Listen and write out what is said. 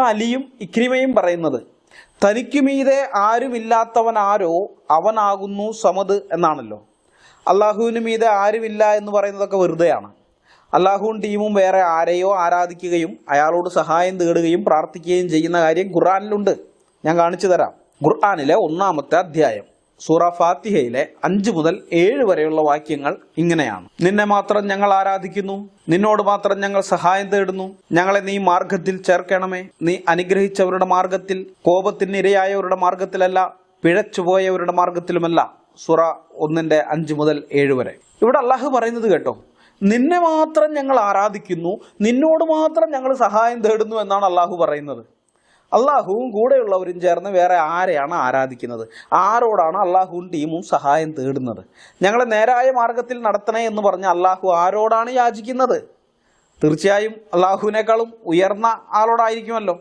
അലിയും ഇക്രിമയും പറയുന്നത്. തനിക്ക് മീതെ ആരുമില്ലാത്തവൻ ആരോ അവനാകുന്നു സമത് എന്നാണല്ലോ. അള്ളാഹുവിന് മീതെ ആരുമില്ല എന്ന് പറയുന്നതൊക്കെ വെറുതെയാണ്. അള്ളാഹുവും ടീമും വേറെ ആരെയോ ആരാധിക്കുകയും അയാളോട് സഹായം തേടുകയും പ്രാർത്ഥിക്കുകയും ചെയ്യുന്ന കാര്യം ഖുർആാനിലുണ്ട്. ഞാൻ കാണിച്ചു തരാം. ഖുർആാനിലെ ഒന്നാമത്തെ അധ്യായം. സൂറ ഫാത്തിഹയിലെ അഞ്ച് മുതൽ ഏഴ് വരെയുള്ള വാക്യങ്ങൾ ഇങ്ങനെയാണ്. നിന്നെ മാത്രം ഞങ്ങൾ ആരാധിക്കുന്നു. നിന്നോട് മാത്രം ഞങ്ങൾ സഹായം തേടുന്നു. ഞങ്ങളെ നീ മാർഗത്തിൽ ചേർക്കണമേ. നീ അനുഗ്രഹിച്ചവരുടെ മാർഗത്തിൽ കോപത്തിന് ഇരയായവരുടെ മാർഗത്തിലല്ല പിഴച്ചുപോയവരുടെ മാർഗത്തിലുമല്ല സുറ ഒന്നിന്റെ അഞ്ച് മുതൽ ഏഴ് വരെ. ഇവിടെ അള്ളാഹു പറയുന്നത് കേട്ടോ നിന്നെ മാത്രം ഞങ്ങൾ ആരാധിക്കുന്നു. നിന്നോട് മാത്രം ഞങ്ങൾ സഹായം തേടുന്നു എന്നാണ് അള്ളാഹു പറയുന്നത്. അള്ളാഹുവും കൂടെയുള്ളവരും ചേർന്ന് വേറെ ആരെയാണ് ആരാധിക്കുന്നത്? ആരോടാണ് അള്ളാഹുവും ടീമും സഹായം തേടുന്നത്? ഞങ്ങളെ നേരായ മാർഗത്തിൽ നടത്തണേ എന്ന് പറഞ്ഞ അള്ളാഹു ആരോടാണ് യാചിക്കുന്നത്? തീർച്ചയായും അള്ളാഹുവിനേക്കാളും ഉയർന്ന ആളോടായിരിക്കുമല്ലോ.